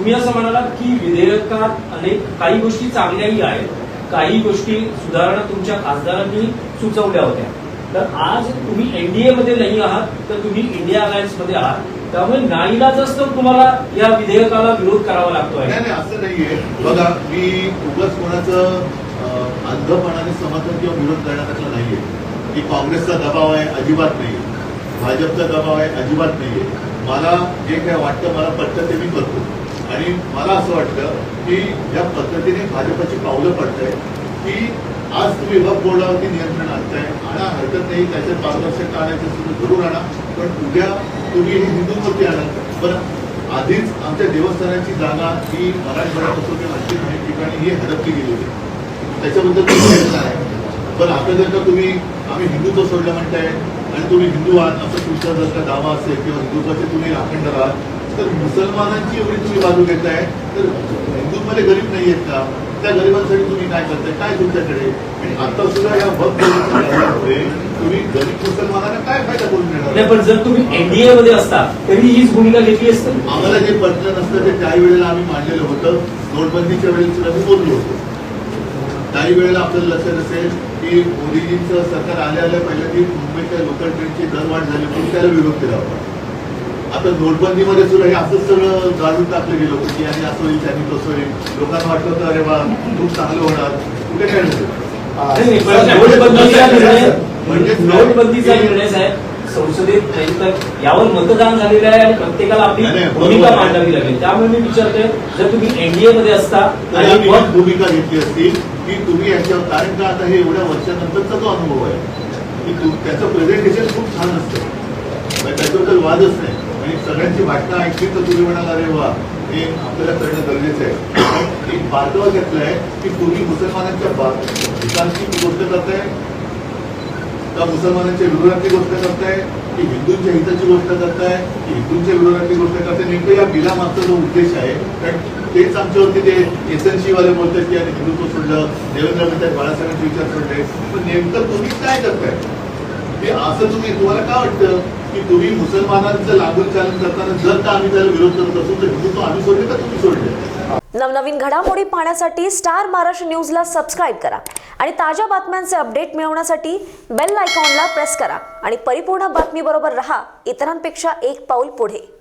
तुम्ही असं म्हणालात की विधेयकात अनेक काही गोष्टी चांगल्याही आहेत काही गोष्टी सुधारणा तुमच्या खासदारांनी सुचवल्या होत्या. तर आज तुम्ही एनडीए मध्ये नाही आहात तर तुम्ही इंडिया अलायन्समध्ये आहात. त्यामुळे नाईलाजच तुम्हाला या विधेयकाला विरोध करावा लागतोय नाही नाही असं नाहीये. बघा मी उगाच कोणाचं अंधपणाने समर्थन किंवा विरोध करण्याचा नाहीये. की काँग्रेसचा दबाव आहे अजिबात नाहीये भाजपचा दबाव आहे अजिबात नाहीये. मला जे काय वाटतं मला पटतं ते मी करतो. आणि मला असं वाटतं की ज्या पद्धतीने भाजपची पावलं पडत आहे की आज तुम्ही बोर्डावरती नियंत्रण आणताय आणा हरकत नाही त्याच्यात पारदर्शकता आणायचं तुम्ही जरूर आणा पण उद्या तुम्ही हे हिंदूंवरती आणा. पण आधीच आमच्या देवस्थानाची जागा ही मराठवाड्यापासून असो किंवा आणखी काही ठिकाणी ही हडपली गेली होती त्याच्याबद्दल तुम्ही आहे. पण आता जर का तुम्ही आम्ही हिंदुत्व सोडलं म्हणताय आणि तुम्ही हिंदू आहात असं तुमचा जर का दावा असेल किंवा हिंदुत्वाचे तुम्ही अखंड राहात तर मुसलमानांची एवढी तुम्ही बाजू घेताय तर हिंदूमध्ये गरीब नाही आहेत का? त्या गरिबांसाठी तुम्ही काय करताय? काय तुमच्याकडे? आणि आता सुद्धा या भक्त तुम्ही गरीब मुसलमानांना काय फायदा करून नाही देणार पण जर तुम्ही एनडीए मध्ये असता तरी हीच भूमिका घेतली असती. आम्हाला जे पटलं नसतं ते त्याही वेळेला आम्ही मांडलेलं होतं. नोटबंदीच्या वेळेला सुद्धा मी बोललो होतो. काही वेळेला आपल्याला लक्षात असेल की मोदीजींचं सरकार आल्या आल्या पहिल्या की मुंबईच्या लोकल ट्रेनची दरवाढ झाली म्हणून त्याला विरोध केला होता. आता नोटबंदीमध्ये सुद्धा हे असंच सगळं गाडून टाकलं गेलं होतं की आणि असं होईल त्यांनी तसं होईल. लोकांना वाटलं होतं अरे वा खूप चांगलं होणार. कुठे काय म्हणजे नोटबंदीचा निर्णय साहेब संसदेत नाही तर यावर मतदान झालेलं आहे आणि प्रत्येकाला आपली भूमिका. मांडावी लागेल. त्यामुळे मी विचारतोय जर तुम्ही एनडीए मध्ये असता आणि मग भूमिका घेतली असती की तुम्ही याच्यावर कारण का आता हे एवढ्या वर्षानंतरचा जो अनुभव आहे की त्याचं प्रेझेंटेशन खूप छान असतं. म्हणजे त्याच्याबद्दल वादच नाही. आणि सगळ्यांची भाषणं ऐकली तर तुम्ही म्हणाल अरे वा हे आपल्याला करणं गरजेचं आहे. पण एक बारकावा घेतलाय की तुम्ही मुसलमानांच्या बा- हितांची गोष्ट करताय का मुसलमानांच्या विरोधातली गोष्ट करताय की हिंदूंच्या हिताची गोष्ट करताय की हिंदूंच्या विरोधातली गोष्ट करताय नेमकं या बिलामागचा जो उद्देश आहे कारण तेच आमच्यावरती ते एसएनसी वाले बोलतात की आणि हिंदुत्व सोडलं देवेंद्र म्हणतात बाळासाहेबांचे विचार सोडले. पण नेमकं तुम्ही काय करताय? हे असं तुम्ही तुम्हाला काय वाटतं? की तुम्ही मुसलमानांचं लागून चालन करताना जर का आम्ही त्याला विरोध करत असू तर हिंदुत्व आम्ही सोडले का तुम्ही सोडले? नवनवीन घडामोडी पाहण्यासाठी स्टार महाराष्ट्र न्यूजला सबस्क्राईब करा आणि ताज्या बातम्यांचे अपडेट मिळवण्यासाठी बेल आयकॉनला प्रेस करा. आणि परिपूर्ण बातमीबरोबर रहा इतरांपेक्षा एक पाऊल पुढे.